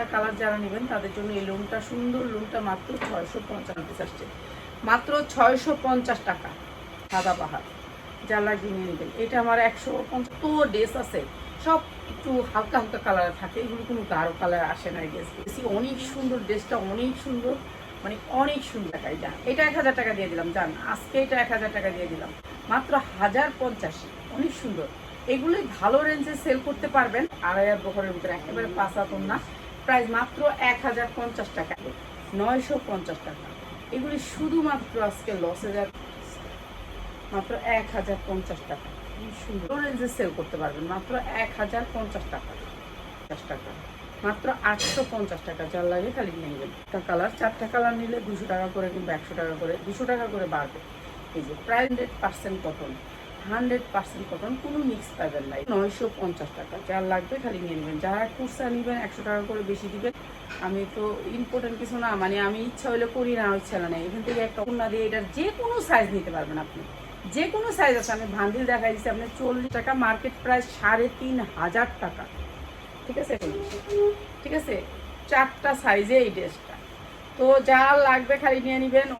তিনটা কালার যারা নেবেন তাদের জন্য এই লোনটা সুন্দর লোনটা মাত্র ছয়শো পিস আসছে। মাত্র ছয়শো পঞ্চাশ টাকা পাহাড়, যা লাগিয়ে নিয়ে নেবেন। এটা আমার একশো পঞ্চাশ ড্রেস আছে। সব একটু হালকা হালকা কালার থাকে, এগুলো কোনো গাঢ় কালার আসে না এই অনেক সুন্দর ড্রেসটা অনেক সুন্দর মানে অনেক সুন্দর টাকা এটা এটা এক হাজার টাকা দিয়ে দিলাম জান আজকে এটা এক হাজার টাকা দিয়ে দিলাম। মাত্র হাজার পঞ্চাশ, অনেক সুন্দর। এগুলোই ভালো রেঞ্জে সেল করতে পারবেন, আড়াই হাজার বছরের ভিতরে, একেবারে পাঁচ না প্রাইস মাত্র এক হাজার পঞ্চাশ টাকা। নয়শো পঞ্চাশ টাকা। এগুলি শুধুমাত্র আজকে লসে যাচ্ছে মাত্র এক হাজার পঞ্চাশ টাকা। সুন্দর। রেঞ্জে সেল করতে পারবেন। মাত্র এক হাজার পঞ্চাশ টাকা। পঞ্চাশ টাকা। মাত্র আটশো পঞ্চাশ টাকা। যার লাগে খালি নেবেন। একটা কালার চারটা কালার নিলে দুশো টাকা করে কিংবা একশো টাকা করে, দুশো টাকা করে বাড়বে। এই যে প্রায় hundred percent cotton hundred percent cotton কোনো মিক্স পাবেন না। নয়শো পঞ্চাশ টাকা। যার লাগবে খালি নিয়ে নেবেন। যারা কুর্সা নেবেন, একশো টাকা করে বেশি দিবেন। আমি তো ইম্পর্টেন্ট কিছু না মানে আমি ইচ্ছা হলে করি না ইচ্ছা না এখান থেকে একটা না দিয়ে এটার যে কোনো সাইজ নিতে পারবেন আপনি। যে কোনো সাইজ আছে। আমি ভান্ডিল দেখাই দিচ্ছি আপনার চল্লিশ টাকা মার্কেট প্রাইস সাড়ে তিন হাজার টাকা। ঠিক আছে? ঠিক আছে? চারটা সাইজে এই ড্রেসটা তো যা লাগবে খালি নিয়ে নেবেন।